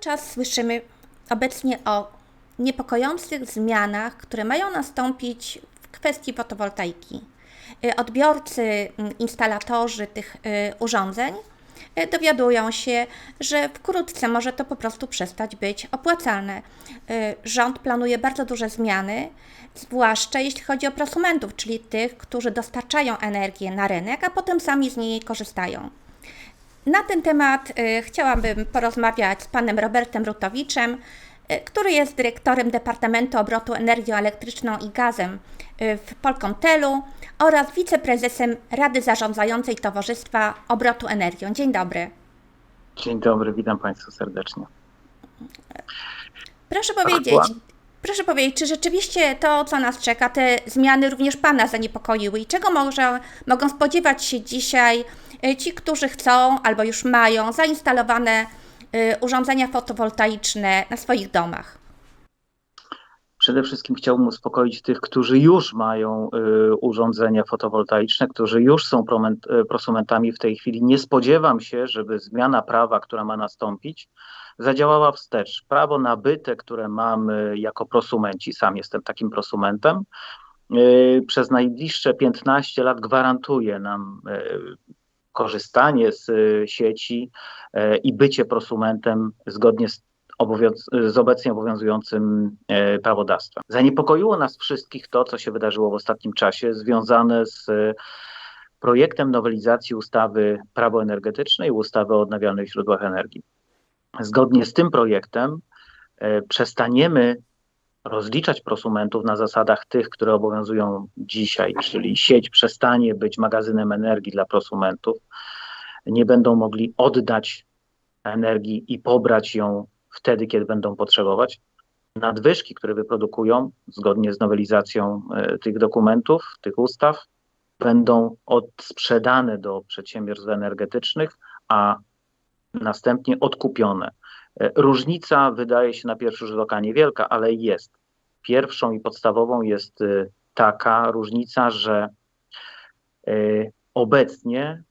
czas słyszymy obecnie o niepokojących zmianach, które mają nastąpić w kwestii fotowoltaiki. Y, Odbiorcy, mm, instalatorzy tych y, urządzeń y, dowiadują się, że wkrótce może to po prostu przestać być opłacalne. Rząd planuje bardzo duże zmiany, zwłaszcza jeśli chodzi o prosumentów, czyli tych, którzy dostarczają energię na rynek, a potem sami z niej korzystają. Na ten temat y, chciałabym porozmawiać z panem Robertem Rutowiczem, y, który jest dyrektorem Departamentu Obrotu Energią Elektryczną i Gazem y, w Polkomtelu oraz wiceprezesem Rady Zarządzającej Towarzystwa Obrotu Energią. Dzień dobry. Dzień dobry, witam Państwa serdecznie. Proszę powiedzieć, proszę powiedzieć, czy rzeczywiście to, co nas czeka, te zmiany również Pana zaniepokoiły i czego może, mogą spodziewać się dzisiaj ci, którzy chcą albo już mają zainstalowane y, urządzenia fotowoltaiczne na swoich domach? Przede wszystkim chciałbym uspokoić tych, którzy już mają y, urządzenia fotowoltaiczne, którzy już są prosumentami w tej chwili. Nie spodziewam się, żeby zmiana prawa, która ma nastąpić, zadziałała wstecz. Prawo nabyte, które mamy jako prosumenci, sam jestem takim prosumentem, przez najbliższe 15 lat gwarantuje nam korzystanie z y, sieci y, i bycie prosumentem zgodnie z z obecnie obowiązującym e, prawodawstwem. Zaniepokoiło nas wszystkich to, co się wydarzyło w ostatnim czasie, związane z e, projektem nowelizacji ustawy Prawo energetyczne i ustawy o odnawialnych źródłach energii. Zgodnie z tym projektem e, przestaniemy rozliczać prosumentów na zasadach tych, które obowiązują dzisiaj, czyli sieć przestanie być magazynem energii dla prosumentów, nie będą mogli oddać energii i pobrać ją wtedy, kiedy będą potrzebować. Nadwyżki, które wyprodukują, zgodnie z nowelizacją e, tych dokumentów, tych ustaw, będą odsprzedane do przedsiębiorstw energetycznych, a następnie odkupione. E, Różnica wydaje się na pierwszy rzut oka niewielka, ale jest. Pierwszą i podstawową jest e, taka różnica, że e, obecnie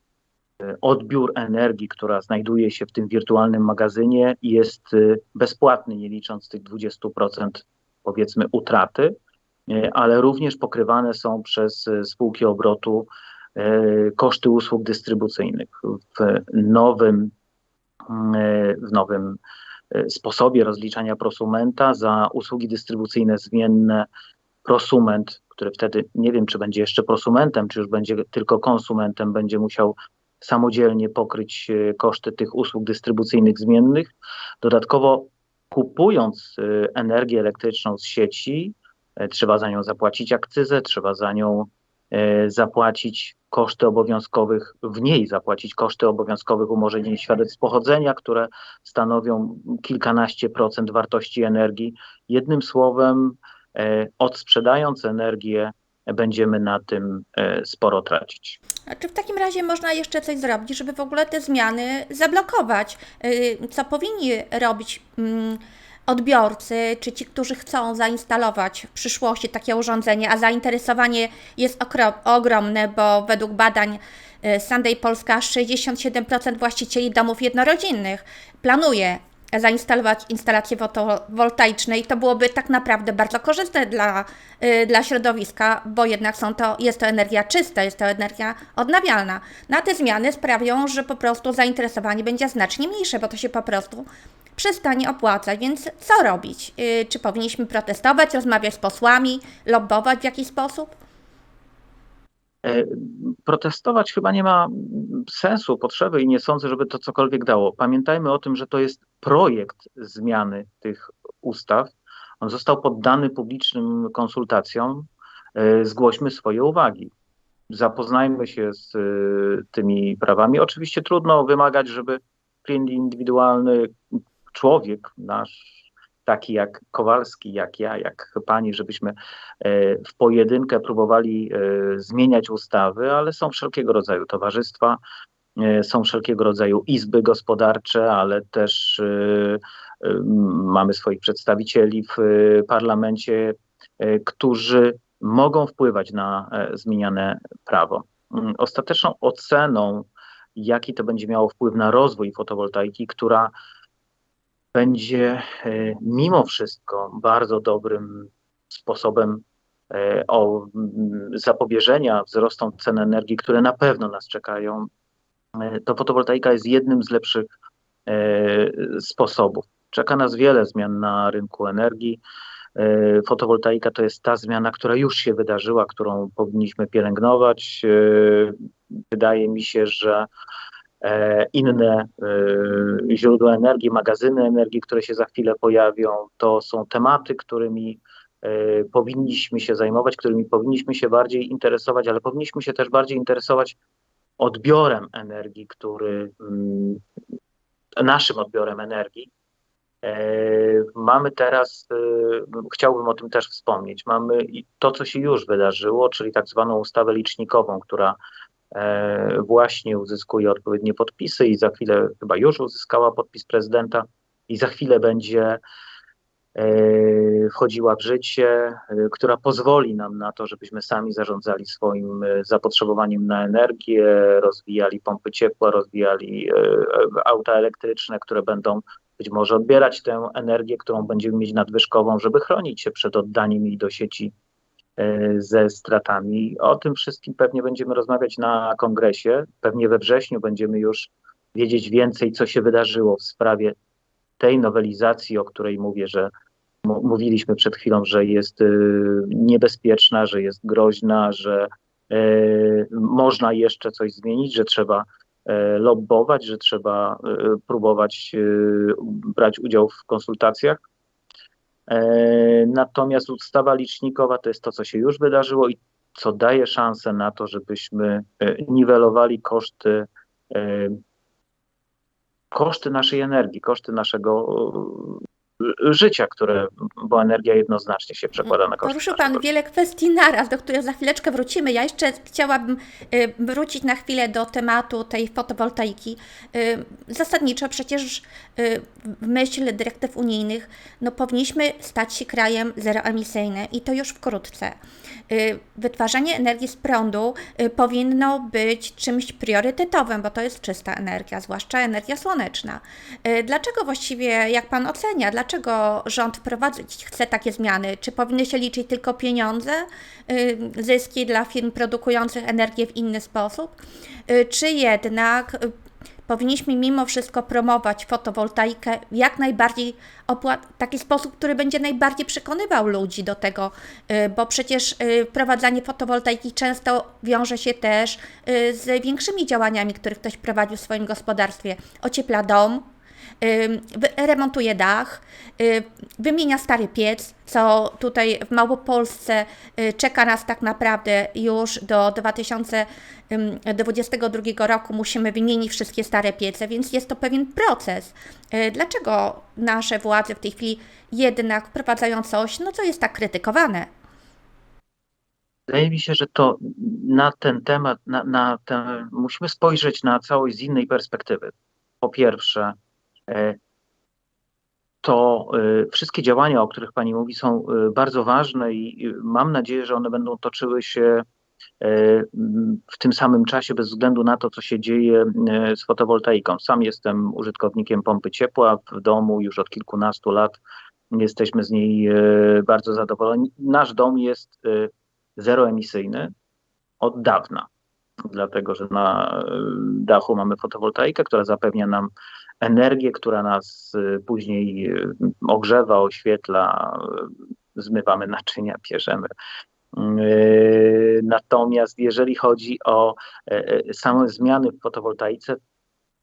odbiór energii, która znajduje się w tym wirtualnym magazynie, jest bezpłatny, nie licząc tych 20% powiedzmy utraty, ale również pokrywane są przez spółki obrotu koszty usług dystrybucyjnych. W nowym, w nowym e, sposobie rozliczania prosumenta za usługi dystrybucyjne zmienne prosument, który wtedy nie wiem, czy będzie jeszcze prosumentem, czy już będzie tylko konsumentem, będzie musiał samodzielnie pokryć e, koszty tych usług dystrybucyjnych zmiennych. Dodatkowo kupując e, energię elektryczną z sieci, e, trzeba za nią zapłacić akcyzę, trzeba za nią e, zapłacić koszty obowiązkowych, w niej zapłacić koszty obowiązkowych umorzeń świadectw pochodzenia, które stanowią kilkanaście procent wartości energii. Jednym słowem, e, odsprzedając energię, będziemy na tym e, sporo tracić. A czy w takim razie można jeszcze coś zrobić, żeby w ogóle te zmiany zablokować? Co powinni robić mm, odbiorcy, czy ci, którzy chcą zainstalować w przyszłości takie urządzenie, a zainteresowanie jest ogromne, bo według badań y, Sunday Polska 67% właścicieli domów jednorodzinnych planuje zainstalować instalacje fotowoltaiczne i to byłoby tak naprawdę bardzo korzystne dla, y, dla środowiska, bo jednak są to, jest to energia czysta, jest to energia odnawialna. Na te zmiany sprawią, że po prostu zainteresowanie będzie znacznie mniejsze, bo to się po prostu przestanie opłacać. Więc co robić? Y, Czy powinniśmy protestować, rozmawiać z posłami, lobbować w jakiś sposób? E, Protestować chyba nie ma sensu, potrzeby i nie sądzę, żeby to cokolwiek dało. Pamiętajmy o tym, że to jest projekt zmiany tych ustaw. On został poddany publicznym konsultacjom. E, Zgłośmy swoje uwagi. Zapoznajmy się z e, tymi prawami. Oczywiście trudno wymagać, żeby klient indywidualny, człowiek nasz, taki jak Kowalski, jak ja, jak pani, żebyśmy e, w pojedynkę próbowali e, zmieniać ustawy, ale są wszelkiego rodzaju towarzystwa, e, są wszelkiego rodzaju izby gospodarcze, ale też mamy swoich przedstawicieli w parlamencie, którzy mogą wpływać na zmieniane prawo. Mm, Ostateczną oceną, jaki to będzie miało wpływ na rozwój fotowoltaiki, która będzie e, mimo wszystko bardzo dobrym sposobem e, o m, zapobieżenia wzrostom cen energii, które na pewno nas czekają. E, To fotowoltaika jest jednym z lepszych sposobów. Czeka nas wiele zmian na rynku energii. Fotowoltaika to jest ta zmiana, która już się wydarzyła, którą powinniśmy pielęgnować. Wydaje mi się, że inne e, źródła energii, magazyny energii, które się za chwilę pojawią, to są tematy, którymi e, powinniśmy się zajmować, którymi powinniśmy się bardziej interesować, ale powinniśmy się też bardziej interesować odbiorem energii, który mm, naszym odbiorem energii. E, Mamy teraz, e, chciałbym o tym też wspomnieć, mamy to, co się już wydarzyło, czyli tak zwaną ustawę licznikową, która e, właśnie uzyskuje odpowiednie podpisy i za chwilę chyba już uzyskała podpis prezydenta i za chwilę będzie e, wchodziła w życie, e, która pozwoli nam na to, żebyśmy sami zarządzali swoim e, zapotrzebowaniem na energię, rozwijali pompy ciepła, rozwijali e, e, auta elektryczne, które będą być może odbierać tę energię, którą będziemy mieć nadwyżkową, żeby chronić się przed oddaniem jej do sieci e, ze stratami. O tym wszystkim pewnie będziemy rozmawiać na kongresie. Pewnie we wrześniu będziemy już wiedzieć więcej, co się wydarzyło w sprawie tej nowelizacji, o której mówię, że mówiliśmy przed chwilą, że jest y, niebezpieczna, że jest groźna, że y, można jeszcze coś zmienić, że trzeba e, lobbować, że trzeba e, próbować e, brać udział w konsultacjach. E, Natomiast ustawa licznikowa to jest to, co się już wydarzyło i co daje szansę na to, żebyśmy e, niwelowali koszty, e, koszty naszej energii, koszty naszego życia, które, bo energia jednoznacznie się przekłada na koszty. Poruszył Pan wiele kwestii naraz, do których za chwileczkę wrócimy. Ja jeszcze chciałabym y, wrócić na chwilę do tematu tej fotowoltaiki. Y, Zasadniczo przecież y, w myśl dyrektyw unijnych no, powinniśmy stać się krajem zeroemisyjnym i to już wkrótce. Wytwarzanie energii z prądu powinno być czymś priorytetowym, bo to jest czysta energia, zwłaszcza energia słoneczna. Dlaczego właściwie, jak Pan ocenia, dlaczego rząd wprowadzić chce takie zmiany? Czy powinny się liczyć tylko pieniądze, y, zyski dla firm produkujących energię w inny sposób? Y, Czy jednak y, powinniśmy mimo wszystko promować fotowoltaikę w jak najbardziej opłat, taki sposób, który będzie najbardziej przekonywał ludzi do tego, bo przecież wprowadzanie fotowoltaiki często wiąże się też z większymi działaniami, które ktoś prowadzi w swoim gospodarstwie. Ociepla dom, remontuje dach, y, wymienia stary piec, co tutaj w Małopolsce y, czeka nas tak naprawdę już do 2022 roku. Musimy wymienić wszystkie stare piece, więc jest to pewien proces. Y, Dlaczego nasze władze w tej chwili jednak wprowadzają coś, no co jest tak krytykowane? Wydaje mi się, że to na ten temat, na, na ten, musimy spojrzeć na całość z innej perspektywy. Po pierwsze, to e, wszystkie działania, o których Pani mówi, są e, bardzo ważne i mam nadzieję, że one będą toczyły się e, w tym samym czasie, bez względu na to, co się dzieje e, z fotowoltaiką. Sam jestem użytkownikiem pompy ciepła w domu już od kilkunastu lat. Jesteśmy z niej e, bardzo zadowoleni. Nasz dom jest e, zeroemisyjny od dawna, dlatego że na e, dachu mamy fotowoltaikę, która zapewnia nam energię, która nas e, później e, ogrzewa, oświetla, e, zmywamy naczynia, pierzemy. Natomiast jeżeli chodzi o e, e, same zmiany w fotowoltaice,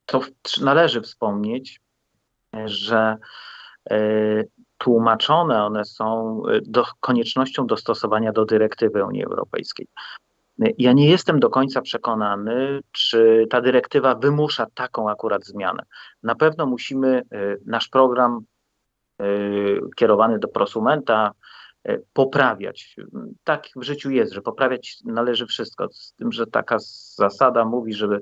to należy wspomnieć, e, że tłumaczone one są do, koniecznością dostosowania do dyrektywy Unii Europejskiej. Ja nie jestem do końca przekonany, czy ta dyrektywa wymusza taką akurat zmianę. Na pewno musimy e, nasz program e, kierowany do prosumenta e, poprawiać. Tak w życiu jest, że poprawiać należy wszystko. Z tym, że taka zasada mówi, żeby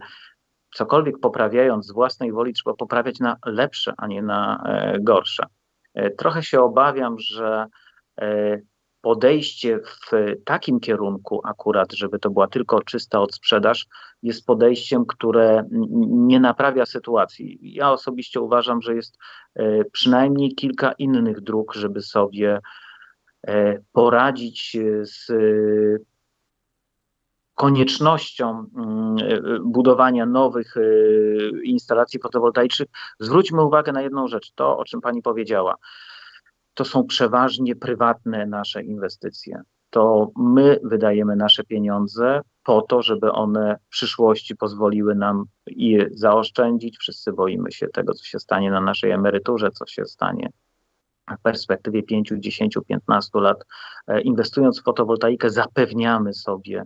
cokolwiek poprawiając z własnej woli, trzeba poprawiać na lepsze, a nie na e, gorsze. E, Trochę się obawiam, że e, podejście w takim kierunku akurat, żeby to była tylko czysta odsprzedaż, jest podejściem, które nie naprawia sytuacji. Ja osobiście uważam, że jest e, przynajmniej kilka innych dróg, żeby sobie e, poradzić z koniecznością mm, budowania nowych instalacji fotowoltaicznych. Zwróćmy uwagę na jedną rzecz, to o czym pani powiedziała to są przeważnie prywatne nasze inwestycje. To my wydajemy nasze pieniądze po to, żeby one w przyszłości pozwoliły nam je zaoszczędzić. Wszyscy boimy się tego, co się stanie na naszej emeryturze, co się stanie w perspektywie 5, 10, 15 lat. E, inwestując w fotowoltaikę, zapewniamy sobie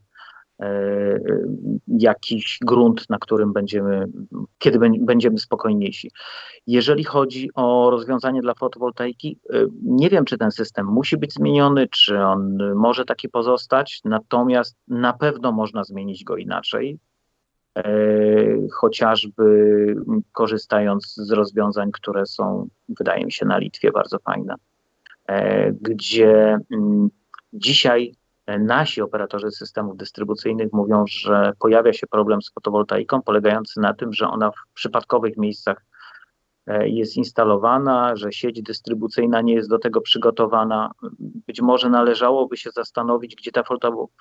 jakiś grunt, na którym będziemy, kiedy będziemy spokojniejsi. Jeżeli chodzi o rozwiązanie dla fotowoltaiki, e, nie wiem, czy ten system musi być zmieniony, czy on może taki pozostać, natomiast na pewno można zmienić go inaczej. E, chociażby korzystając z rozwiązań, które są, wydaje mi się, na Litwie bardzo fajne, gdzie mm, dzisiaj nasi operatorzy systemów dystrybucyjnych mówią, że pojawia się problem z fotowoltaiką polegający na tym, że ona w przypadkowych miejscach e, jest instalowana, że sieć dystrybucyjna nie jest do tego przygotowana. Być może należałoby się zastanowić, gdzie ta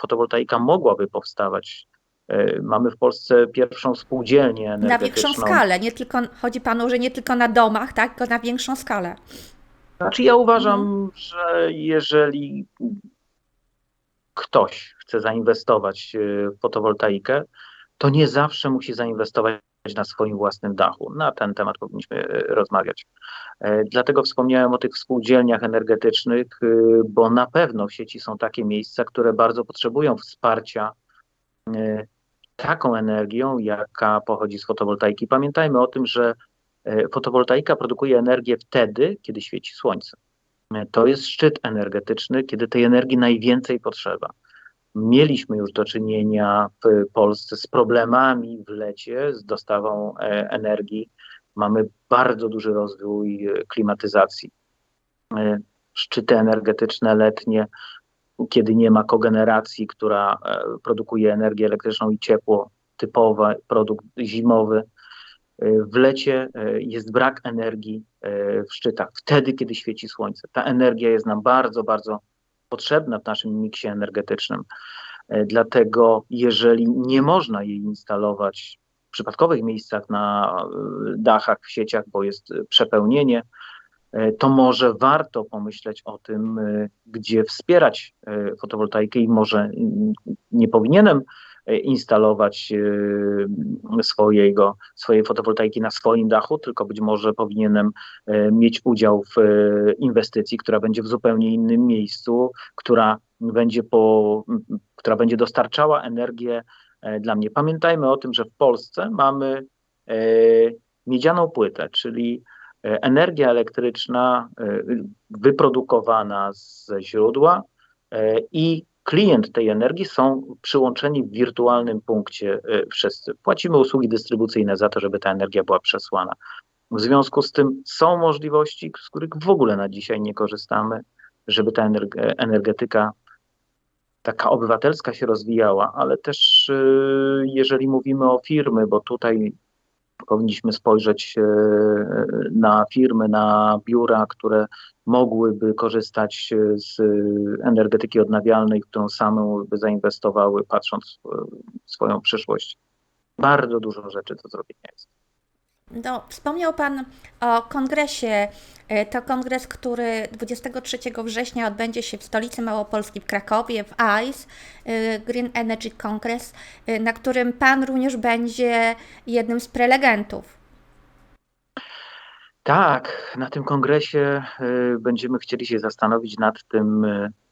fotowoltaika mogłaby powstawać. E, mamy w Polsce pierwszą spółdzielnię energetyczną. Na większą skalę, nie tylko, chodzi Panu, że nie tylko na domach, tak, tylko na większą skalę. Znaczy ja uważam, mhm. że jeżeli ktoś chce zainwestować e, w fotowoltaikę, to nie zawsze musi zainwestować na swoim własnym dachu. Na ten temat powinniśmy e, rozmawiać. E, dlatego wspomniałem o tych spółdzielniach energetycznych, bo na pewno w sieci są takie miejsca, które bardzo potrzebują wsparcia taką energią, jaka pochodzi z fotowoltaiki. Pamiętajmy o tym, że fotowoltaika produkuje energię wtedy, kiedy świeci słońce. To jest szczyt energetyczny, kiedy tej energii najwięcej potrzeba. Mieliśmy już do czynienia w Polsce z problemami w lecie, z dostawą e, energii. Mamy bardzo duży rozwój e, klimatyzacji. E, szczyty energetyczne letnie, kiedy nie ma kogeneracji, która produkuje energię elektryczną i ciepło, typowy produkt zimowy, w lecie e, jest brak energii e, w szczytach, wtedy, kiedy świeci słońce. Ta energia jest nam bardzo, bardzo potrzebna w naszym miksie energetycznym. E, dlatego, jeżeli nie można jej instalować w przypadkowych miejscach na dachach, w sieciach, bo jest przepełnienie, to może warto pomyśleć o tym, gdzie wspierać fotowoltaikę i może nie powinienem instalować e, swojego, swojej fotowoltaiki na swoim dachu, tylko być może powinienem e, mieć udział w e, inwestycji, która będzie w zupełnie innym miejscu, która będzie, po, która będzie dostarczała energię dla mnie. Pamiętajmy o tym, że w Polsce mamy miedzianą płytę, czyli energia elektryczna wyprodukowana ze źródła i klient tej energii są przyłączeni w wirtualnym punkcie y, wszyscy. Płacimy usługi dystrybucyjne za to, żeby ta energia była przesłana. W związku z tym są możliwości, z których w ogóle na dzisiaj nie korzystamy, żeby ta energetyka taka obywatelska się rozwijała, ale też y, jeżeli mówimy o firmy, bo tutaj powinniśmy spojrzeć e, na firmy, na biura, które mogłyby korzystać z energetyki odnawialnej, którą samą by zainwestowały, patrząc w swoją przyszłość. Bardzo dużo rzeczy do zrobienia jest. No, wspomniał Pan o kongresie. E, to kongres, który 23 września odbędzie się w stolicy Małopolski w Krakowie, w ICE, e, Green Energy Congress, e, na którym Pan również będzie jednym z prelegentów. Tak, na tym kongresie będziemy chcieli się zastanowić nad tym,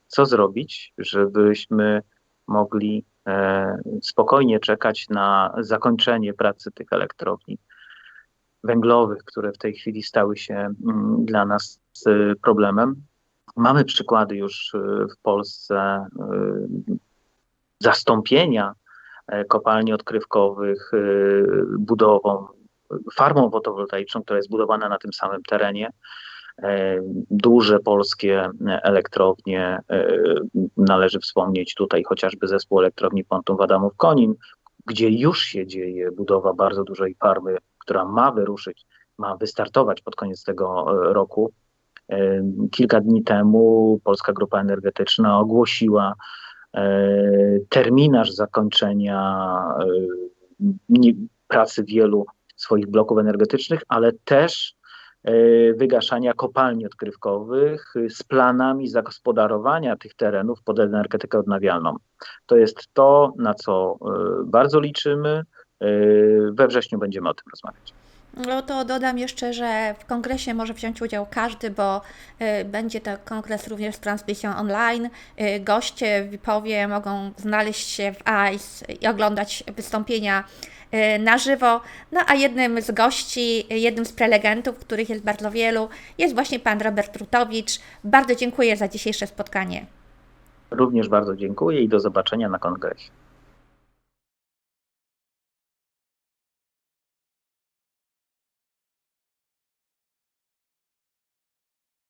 co zrobić, żebyśmy mogli spokojnie czekać na zakończenie pracy tych elektrowni węglowych, które w tej chwili stały się mm, dla nas y, problemem. Mamy przykłady już y, w Polsce y, zastąpienia e, kopalni odkrywkowych budową, farmą fotowoltaiczną, która jest budowana na tym samym terenie. e, duże polskie elektrownie. E, Należy wspomnieć tutaj chociażby zespół elektrowni Pontum Adamów Konin, gdzie już się dzieje budowa bardzo dużej farmy, która ma wyruszyć, ma wystartować pod koniec tego e, roku. E, Kilka dni temu Polska Grupa Energetyczna ogłosiła e, terminarz zakończenia pracy wielu swoich bloków energetycznych, ale też wygaszania kopalni odkrywkowych z planami zagospodarowania tych terenów pod energetykę odnawialną. To jest to, na co bardzo liczymy. E, We wrześniu będziemy o tym rozmawiać. No to dodam jeszcze, że w kongresie może wziąć udział każdy, bo y, będzie to kongres również z transmisją online. Y, goście VIP-owie mogą znaleźć się w ICE i oglądać wystąpienia na żywo. No a jednym z gości, jednym z prelegentów, których jest bardzo wielu, jest właśnie pan Robert Rutowicz. Bardzo dziękuję za dzisiejsze spotkanie. Również bardzo dziękuję i do zobaczenia na kongresie.